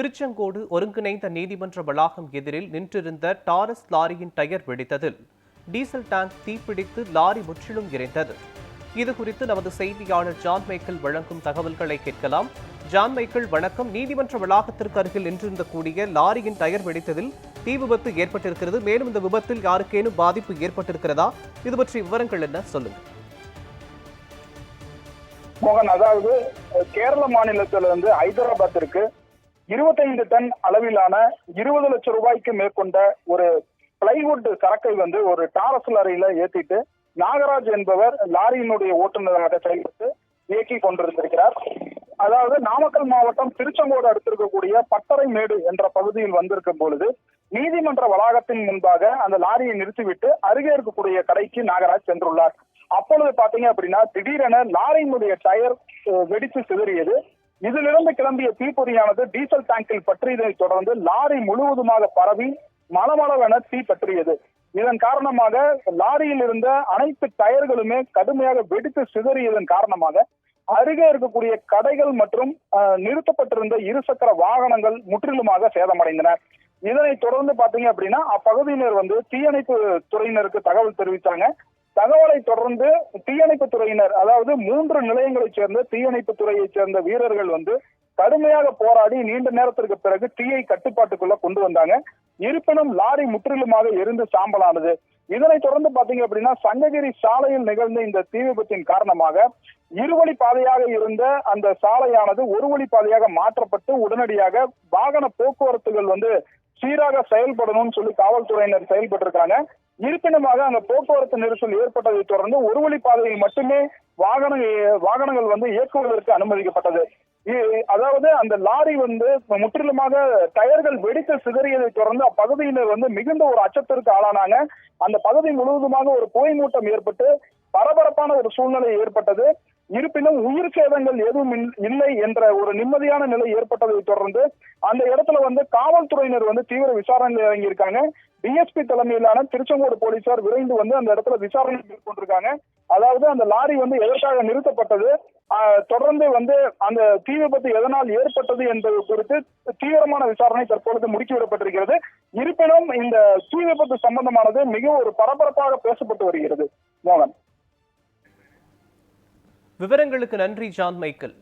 திருச்செங்கோடு ஒருங்கிணைந்த நீதிமன்ற வளாகம் எதிரில் நின்றிருந்த டாரஸ் லாரியின் டயர் வெடித்ததில் டீசல் டேங்க் தீப்பிடித்து லாரி முற்றிலும் இறைந்தது இது குறித்து நமது செய்தியாளர் ஜான் மைக்கேல் வழங்கும் தகவல்களை கேட்கலாம். ஜான் மைக்கேல் வணக்கம். நீதிமன்ற வளாகத்திற்கு அருகில் நின்றிருந்த கூடிய லாரியின் டயர் வெடித்ததில் தீ விபத்து ஏற்பட்டிருக்கிறது. மேலும் இந்த விபத்தில் யாருக்கேனும் பாதிப்பு ஏற்பட்டிருக்கிறதா? இது பற்றிய விவரங்கள் என்ன? சொல்லுங்க. மோகன் அதாவது அஹ், கேரள மாநிலத்திலிருந்து ஹைதராபாத்திற்கு இருபத்தைந்து டன் அளவிலான இருபது லட்சம் ரூபாய்க்கு மேற்கொண்ட ஒரு பிளைவுட் சரக்கை வந்து ஒரு டாரஸ் லாரியில ஏத்திட்டு நாகராஜ் என்பவர் லாரியினுடைய ஓட்டுநராக செயல்பட்டு இயக்கி கொண்டிருந்திருக்கிறார். அதாவது நாமக்கல் மாவட்டம் திருச்செங்கோடு அடுத்திருக்கக்கூடிய பட்டறைமேடு என்ற பகுதியில் வந்திருக்கும் பொழுது நீதிமன்ற வளாகத்தின் முன்பாக அந்த லாரியை நிறுத்திவிட்டு அருகே இருக்கக்கூடிய கடைக்கு நாகராஜ் சென்றுள்ளார். அப்பொழுது பாத்தீங்க அப்படின்னா திடீரென லாரியினுடைய டயர் வெடித்து சிதறியது. இதிலிருந்து கிளம்பிய தீப்பொறியானது டீசல் டேங்கில் பற்றியதை தொடர்ந்து லாரி முழுவதுமாக பரவி மலமளவென தீ பற்றியது இதன் காரணமாக லாரியில் இருந்த அனைத்து டயர்களுமே கடுமையாக வெடித்து சிதறியதன் காரணமாக அருகே இருக்கக்கூடிய கடைகள் மற்றும் நிறுத்தப்பட்டிருந்த இருசக்கர வாகனங்கள் முற்றிலுமாக சேதமடைந்தன. இதனை தொடர்ந்து பாத்தீங்க அப்படின்னா அப்பகுதியினர் வந்து தீயணைப்பு துறையினருக்கு தகவல் தெரிவித்தாங்க. தகவலை தொடர்ந்து தீயணைப்பு துறையினர் அதாவது மூன்று நிலையங்களைச் சேர்ந்த தீயணைப்பு துறையைச் சேர்ந்த வீரர்கள் வந்து கடுமையாக போராடி நீண்ட நேரத்திற்கு பிறகு தீயை கட்டுப்பாட்டுக்குள்ள கொண்டு வந்தாங்க. இருப்பினும் லாரி முற்றிலுமாக எரிந்து சாம்பலானது. இதனை தொடர்ந்து பாத்தீங்க அப்படின்னா சங்ககிரி சாலையில் நிகழ்ந்த இந்த தீ விபத்தின் காரணமாக இருவழி பாதையாக இருந்த அந்த சாலையானது ஒரு வழி பாதையாக மாற்றப்பட்டு உடனடியாக வாகன போக்குவரத்துகள் வந்து சீராக செயல்படணும்னு சொல்லி காவல்துறையினர் செயல்பட்டிருக்காங்க இருப்பினுமாக அந்த போக்குவரத்து நெரிசல் ஏற்பட்டதை தொடர்ந்து ஒரு வழி பாதையில் மட்டுமே வாகன வாகனங்கள் வந்து இயக்குவதற்கு அனுமதிக்கப்பட்டது. அதாவது அந்த லாரி வந்து முற்றிலுமாக டயர்கள் வெடித்து சிதறியதை தொடர்ந்து அப்பகுதியினர் வந்து மிகுந்த ஒரு அச்சத்திற்கு ஆளானாங்க. அந்த பகுதி முழுவதுமாக ஒரு புகை மூட்டம் ஏற்பட்டு பரபரப்பான ஒரு சூழ்நிலை ஏற்பட்டது. இருப்பினும் உயிர் சேதங்கள் எதுவும் இல்- இல்லை என்ற ஒரு நிம்மதியான நிலை ஏற்பட்டதை தொடர்ந்து அந்த இடத்துல வந்து காவல்துறையினர் வந்து தீவிர விசாரணையில் இறங்கியிருக்காங்க. டிஎஸ்பி தலைமையிலான திருச்செங்கோடு போலீசார் விரைந்து வந்து அந்த இடத்துல விசாரணை மேற்கொண்டிருக்காங்க. அதாவது அந்த லாரி வந்து எதற்காக நிறுத்தப்பட்டது? தொடர்ந்து வந்து அந்த தீ விபத்து எதனால் ஏற்பட்டது என்பது குறித்து தீவிரமான விசாரணை தற்பொழுது முடுக்கிவிடப்பட்டிருக்கிறது. இருப்பினும் இந்த தீ விபத்து சம்பந்தமானது மிகவும் ஒரு பரபரப்பாக பேசப்பட்டு வருகிறது. மோகன். விவரங்களுக்கு நன்றி ஜான் மைக்கேல்.